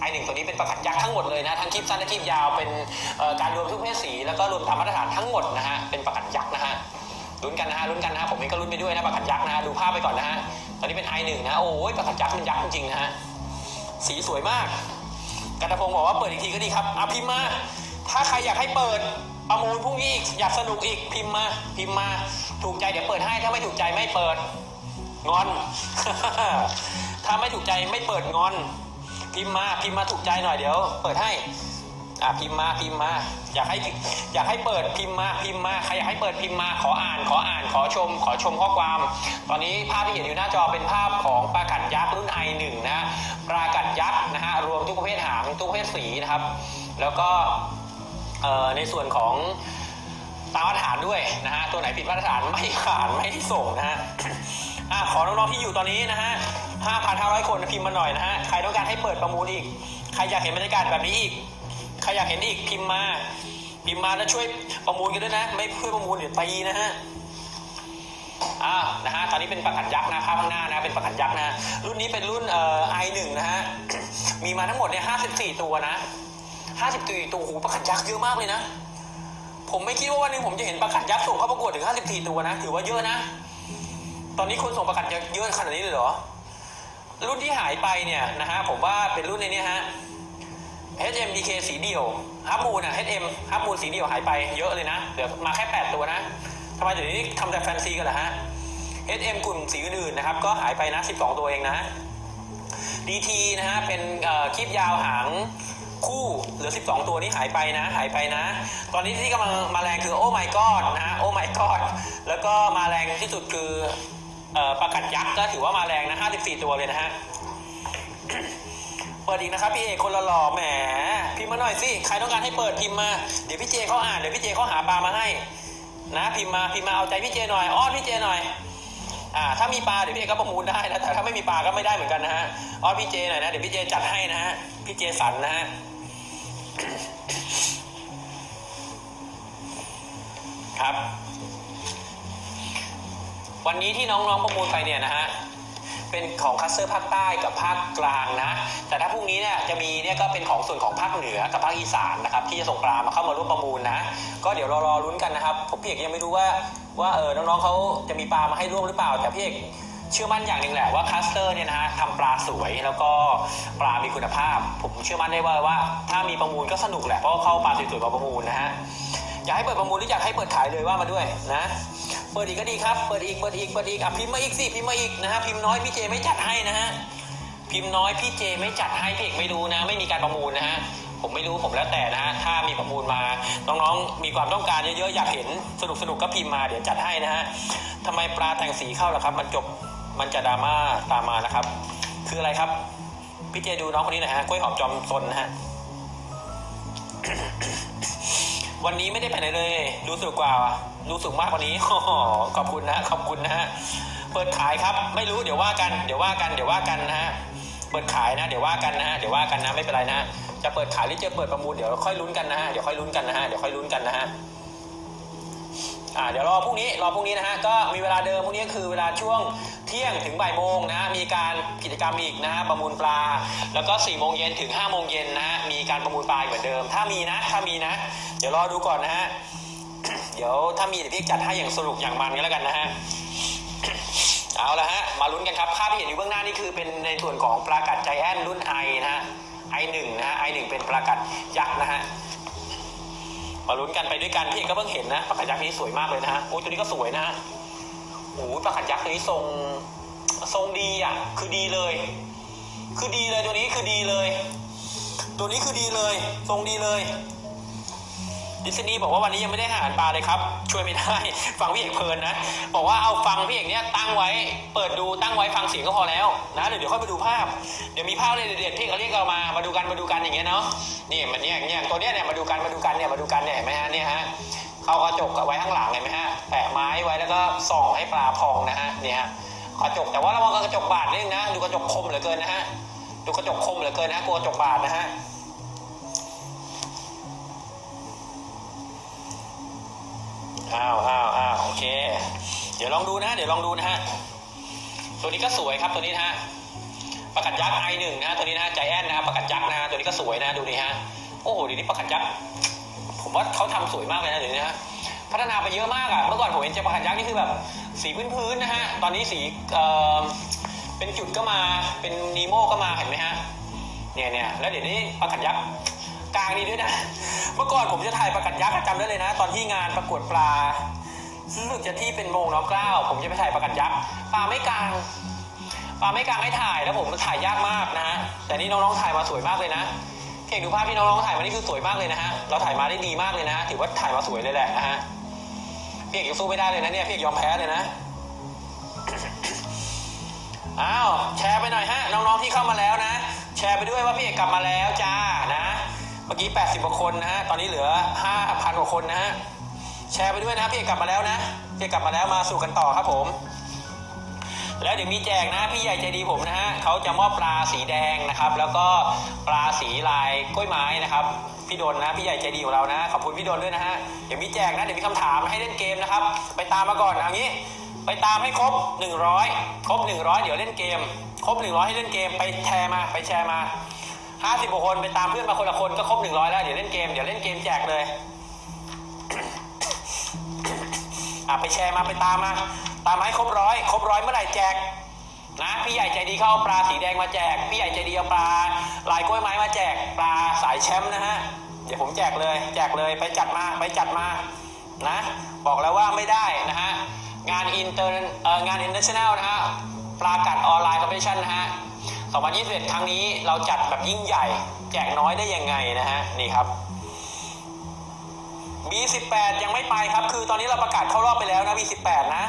ไอหนึ่งตัวนี้เป็นประกัดยักษ์ทั้งหมดเลยนะทั้งคลิปสั้นและคลิปยาวเป็นการรวมทุกเพศสี แล้วก็รวมตามมาตรฐานทั้งหมดนะฮะเป็นประกัดยักษ์นะฮะลุ้นกันนะฮะลุ้นกันนะฮะผมเองก็ลุ้นไปด้วยนะประกัดยักษ์นะฮะดูภาพไปก่อนนะฮะตอนนี้เป็นไอหนึ่งนะโอ้ยประกัดยักษ์มันยักษ์จริงๆนะฮะสีสวยมากกันตพงศ์บอกว่าเปิดอีกทีก็ดีครับอะพิมพ์มาถ้าใครอยากให้เปิดประมูลพรุ่งนี้อีกอยากสนุกอีกพิมพ์มา พิมพ์มา ถูกใจเดี๋ยวเปิดให้ถ้าไม่ถูกใจไม่เปิดงอน ถ้าไม่ถูกใจไม่เปิดงอน พิมพ์มาพิมพ์มาถูกใจหน่อยเดี๋ยว เปิดให้อะพิมพ์มาพิมพ์มา อยากให้อยากให้เปิดพิมพ์มาพิมพ์มาใครอยากให้เปิดพิมพ์มาขออ่าน ขออ่านขอชม ขอชมข้อความ ตอนนี้ภาพที่เห็นอยู่หน้าจอเป็นภาพของปลากัดยักษ์รุ่นไอหนึ่งนะปลากัดยักษ์นะฮะรวมทุกประเภทหางทุกประเภทสีนะครับ แล้วก็เอ่อในส่วนของตามมาตรฐานด้วยนะฮะตัวไหนผิดมาตรฐานไม่ผ่านไม่ส่งนะฮะอะขอน้องๆที่อยู่ตอนนี้นะฮะ 5,500 คนพิมพ์มาหน่อยนะฮะ ใครต้องการให้เปิดประมูลอีก ใครอยากเห็นบรรยากาศแบบนี้อีก ใครอยากเห็นอีกพิมพ์มา พิมพ์มาแล้วช่วยประมูลกันด้วยนะ ไม่ช่วยประมูลเดี๋ยวตีนะฮะอ่านะฮะ ตอนนี้เป็นประกัดยักษ์นะภาพข้างหน้านะ เป็นประกัดยักษ์นะ รุ่นนี้เป็นรุ่นเอ่อ i1 นะฮะ มีมาทั้งหมดเนี่ย54ตัวนะ54ตัวโอ้โหประกัดยักษ์เยอะมากเลยนะ ผมไม่คิดว่าวันหนึงผมจะเห็นประกัดยักษ์ส่งเข้าประกวดถึง54ตัวนะ ถือว่าเยอะนะ ตอนนี้คนส่งประกัดยักษ์เยอะขนาดนี้เลยเหรอ รุ่นที่หายไปเนี่ยนะฮะผมว่าเป็นรุ่นในนี้ฮะ HMDK สีเดี่ยวฮับมูลอะ HM ฮับมูลสีเดี่ยวหายไปเยอะเลยนะเหลือมาแค่ 8 ตัวนะทำไมเดี๋ยวนี้ทำแต่แฟนซีกันเหรอฮะ HM กลุ่มสีอื่นๆนะครับ ก็หายไปนะ 12 ตัวเองนะ DT นะฮะ เป็นคลิปยาวหางคู่เหลือ 12 ตัวนี้หายไปนะ หายไปนะ ตอนนี้ที่กำลังมาแรงคือโอ้ my god นะฮะโอ้ my god แล้วก็มาแรงที่สุดคือ ประกัดยักษ์ก็ถือว่ามาแรงนะ 54 ตัวเลยนะฮะ เปิดอีกนะครับพี่เอกคนละหล่อแหม พิมพ์มาหน่อยสิ ใครต้องการให้เปิดพิมพ์มา เดี๋ยวพี่เจเขาอ่าน เดี๋ยวพี่เจเขาหาปลามาให้ นะ พิมพ์มา พิมพ์มาเอาใจพี่เจหน่อย อ้อนพี่เจหน่อย อ่า ถ้ามีปลาเดี๋ยวพี่เอกก็ประมูลได้นะ แต่ถ้าไม่มีปลาก็ไม่ได้เหมือนกันนะฮะ อ้อนพี่เจหน่อยนะ เดี๋ยวพี่เจจัดให้นะฮะ พี่เจสันนะฮะครับ วันนี้ที่น้องๆประมูลไปเนี่ยนะฮะเป็นของคัสเตอร์ภาคใต้กับภาคกลางนะ แต่ถ้าพรุ่งนี้เนี่ยจะมีเนี่ยก็เป็นของส่วนของภาคเหนือกับภาคอีสานนะครับที่จะส่งปลามาเข้ามาร่วมประมูลนะ ก็เดี๋ยวรอรอลุ้นกันนะครับผมพี่เอกยังไม่รู้ว่าว่าเออน้องๆเขาจะมีปลามาให้ร่วมหรือเปล่า แต่พี่เอกเชื่อมั่นอย่างหนึ่งแหละว่าคัสเตอร์เนี่ยนะฮะทำปลาสวยแล้วก็ปลามีคุณภาพ ผมเชื่อมั่นได้ว่าว่า ถ้ามีประมูลก็สนุกแหละเพราะว่าเข้าปลาสวยๆมาประมูลนะฮะอยากให้เปิดประมูลหรืออยากให้เปิดขายเลยว่ามาด้วยนะ เปิดอีกก็ดีครับ เปิดอีก เปิดอีก เปิดอีก อะพิมพ์มาอีกสิ พิมพ์มาอีกนะฮะ พิมพ์น้อยพี่เจไม่จัดให้นะฮะ พิมพ์น้อยพี่เจไม่จัดให้พี่เอกไม่รู้นะ ไม่มีการประมูลนะฮะ ผมไม่รู้ผมแล้วแต่นะฮะ ถ้ามีประมูลมา น้องๆ มีความต้องการเยอะๆ อยากเห็นสนุกสนุกก็พิมพ์มาเดี๋ยวจัดให้นะฮะทำไมปลาแต่งสีเข้าล่ะครับ มันจบ มันจะดราม่าตามมานะครับ คืออะไรครับ พี่เจดูน้องคนนี้นะฮะ กล้วยหอมจอมซนนะฮะ วันนี้ไม่ได้ไปไหนเลย รู้สึกกว่า รู้สึกมากกว่านี้ขอบคุณนะขอบคุณนะฮะเปิดขายครับ ไม่รู้เดี๋ยวว่ากันเดี๋ยวว่ากันเดี๋ยวว่ากันนะฮะเปิดขายนะ เดี๋ยวว่ากันนะฮะเดี๋ยวว่ากันนะไม่เป็นไรนะจะเปิดขายหรือจะเปิดประมูลเดี๋ยวค่อยลุ้นกันนะฮะเดี๋ยวค่อยลุ้นกันนะฮะเดี๋ยวค่อยลุ้นกันนะฮะอ่าเดี๋ยวรอพรุ่งนี้รอพรุ่งนี้นะฮะก็มีเวลาเดิมพรุ่งนี้คือเวลาช่วง เที่ยงถึงบ่ายโมงนะมีการกิจกรรมอีกนะประมูลปลา แล้วก็4ี่โมงเย็นถึง5้าโมงเย็นนะมีการประมูลปลาอีกเหมือนเดิม ถ้ามีนะถ้ามีนะ เดี๋ยวรอดูก่อนนะฮะเดี๋ยวถ้ามีเดี๋ยวพี่จัดให้อย่างสนุกอย่างมันกันแล้วกันนะฮะเอาละฮะมาลุ้นกันครับภาพที่เห็นอยู่เบื้องหน้านี่คือเป็นในส่วนของปลากัดใจแอนรุ่นไอนะฮะไอหนึ่งนะฮะไอหนึ่งเป็นปลากัดยักษ์นะฮะมาลุ้นกันไปด้วยกันพี่เอกก็เพิ่งเห็นนะปลากัดยักษ์นี้สวยมากเลยนะฮะโอ้ตัวนี้ก็สวยนะฮะ โอ้ยปลากัดยักษ์ตัวนี้ทรงทรงดีอะ คือดีเลย คือดีเลยตัวนี้คือดีเลย ตัวนี้คือดีเลย ทรงดีเลยดิสนีย์บอกว่าวันนี้ยังไม่ได้อาหารปลาเลยครับ ช่วยไม่ได้ ฟังพี่เอกเพลินนะ บอกว่าเอาฟังพี่เอกเนี้ยตั้งไว้ เปิดดูตั้งไว้ฟังเสียงก็พอแล้วนะเดี๋ยวเดี๋ยวค่อยมาดูภาพ เดี๋ยวมีภาพเลยเด็ดๆพี่เอกเรียกเรามามาดูกันมาดูกันอย่างเงี้ยเนาะนี่มันเนี่ยเนี่ยตัวเนี้ยเนี่ยมาดูกันมาดูกันเนี่ยมาดูกันเนี่ยเห็นไหมฮะเนี่ยฮะ เขากระจกไว้ข้างหลังเห็นไหมฮะแปะไม้ไว้แล้วก็ส่องให้ปลาพองนะฮะเนี่ยฮะกระจกแต่ว่าระวังกระจกบาดนิดนึงนะ ดูกระจกคมเหลือเกินนะฮะดูกระจกคมเหลือเกินนะกลัวกระจกบาดนะฮะอ้าวอ้าวอ้าวโอเค เดี๋ยวลองดูนะเดี๋ยวลองดูนะฮะตัวนี้ก็สวยครับตัวนี้นะฮะประกัดยักษ์ไอหนึ่งนะตัวนี้นะใจแอนนะประกัดยักษ์นะตัวนี้ก็สวยนะดูนี่ฮะโอ้โหเดี๋ยวนี้ประกัดยักษ์ ผมว่าเขาทำสวยมากเลยนะเดี๋ยวนี้นะพัฒนาไปเยอะมากอะเมื่อก่อนผมเห็นเจประกัดยักษ์นี่คือแบบ สีพื้นๆนะฮะ ตอนนี้สีเอ่อเป็นจุดก็มาเป็นนีโมก็มาเห็นไหมฮะเนี่ยเนี่ยแล้วเดี๋ยวนี้ประกัดยักษ์กลางนี้ด้วยนะ เมื่อก่อนผมจะถ่ายประกัดยักษ์อะจำได้เลยนะ ตอนที่งานประกวดปลารู้สึกจะที่เป็นโมงน้องกล้าวผมจะไปถ่ายประกัดยักษ์ปลาไม่กลางปลาไม่กลางให้ถ่ายแล้วผมถ่ายยากมากนะฮะแต่นี่น้องๆถ่ายมาสวยมากเลยนะ เก่งดูภาพที่น้องๆถ่ายมานี่คือสวยมากเลยนะฮะ เราถ่ายมาได้ดีมากเลยนะฮะถือว่าถ่ายมาสวยเลยแหละนะฮะพี่เอกยังสู้ไม่ได้เลยนะเนี่ยพี่เอกยอมแพ้เลยนะอ้าวแชร์ไปหน่อยฮะน้องๆที่เข้ามาแล้วนะ แชร์ไปด้วยว่าพี่เอกกลับมาแล้วจ้านะเมื่อกี้ 80กว่าคนนะฮะตอนนี้เหลือ 5,000กว่าคนนะฮะแชร์ไปด้วยนะพี่เอกกลับมาแล้วนะพี่เอกกลับมาแล้วมาสู่กันต่อครับผม แล้วเดี๋ยวมีแจกนะพี่ใหญ่ใจดีผมนะฮะเขาจะมอบปลาสีแดงนะครับ แล้วก็ปลาสีลายกล้วยไม้นะครับพี่ดนนะพี่ใหญ่ใจดีของเรานะขอบคุณพี่ดนด้วยนะฮะเดี๋ยวมีแจกนะเดี๋ยวมีคำถามให้เล่นเกมนะครับ ไปตามมาก่อนเอางี้ไปตามให้ครบ 100 ครบ 100 เดี๋ยวเล่นเกม ครบ 100 ให้เล่นเกมไปแชร์มาไปแชร์มา50กว่าคนไปตามเพื่อนมาคนละคนก็ครบ 100 แล้วเดี๋ยวเล่นเกมเดี๋ยวเล่นเกมแจกเลยอะไปแชร์มาไปตามมา ตามมาให้ครบร้อยครบร้อยเมื่อไหร่แจกนะพี่ใหญ่ใจดีเข้าปลาสีแดงมาแจก พี่ใหญ่ใจดีเอาปลาลายกล้วยไม้มาแจกปลาสายแชมป์นะฮะเดี๋ยวผมแจกเลย แจกเลยไปจัดมาไปจัดมานะบอกแล้วว่าไม่ได้นะฮะงานอินเตอร์งานอินเตอร์เนชั่นแนลนะฮะปลากัดออนไลน์คอมเพลชันนะฮะ2021 ครั้งนี้เราจัดแบบยิ่งใหญ่ แจกน้อยได้ยังไงนะฮะนี่ครับ B18 ยังไม่ไปครับ คือตอนนี้เราประกาศเข้ารอบไปแล้วนะ B18 นะ